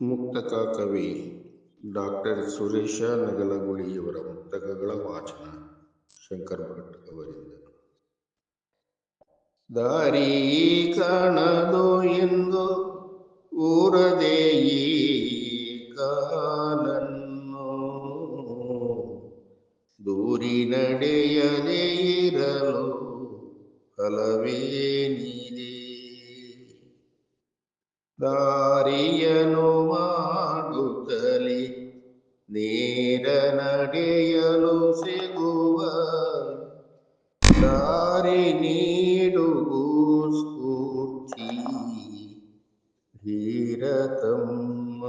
ಮುಕ್ತಕ ಕವಿ ಡಾಕ್ಟರ್ ಸುರೇಶ ನಗಲಗುಳಿಯವರ ಮುಕ್ತಕಗಳ ವಾಚನ ಶಂಕರ್ ಭಟ್ ಅವರಿಂದ. ದಾರಿ ಕಾಣದು ಎಂದು ಊರದೆ ಕಾಲನ್ನು. ದೂರಿ ನಡೆಯದೇ ಇರಲು ಫಲವೇನಿದೆ ದಾರಿಯನು ನಡೆಯಲು ಸಿಗುವ ದಾರಿ ನೀಡುವು ಸ್ಫೂರ್ತಿ ಧೀರತಮ್ಮ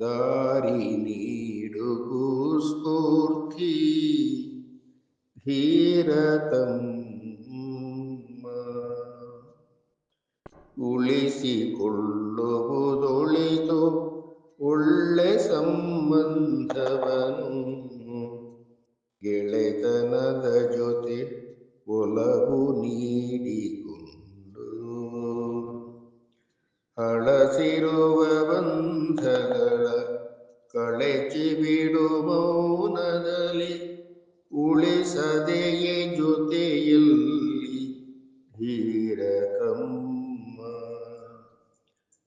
ದಾರಿ ನೀಡುವು ಸ್ಫೂರ್ತಿ ಧೀರತಮ್ಮ ಉಳಿಸಿಕೊಳ್ಳುವುದೊಳಿತು ಒಳ್ಳೆ ಸಂಬಂಧವನು. ಗೆಳೆತನದ ಜೊತೆ ಒಲವು ನೀಡಿಕೊಂಡು ಹಳಸಿರುವ ಬಂಧಗಳ ಕಳೆಚಿ ಬಿಡು ಮೌನದಲ್ಲಿ ಉಳಿಸದೆಯೇ ಜೊತೆಯಲ್ಲಿ ಧೀರತಮ್ಮ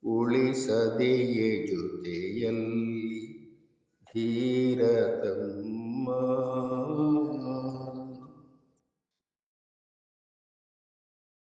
ಉಳಿಸದೆಯೇ ಜೊತೆಯಲ್ಲಿ ധീരതം.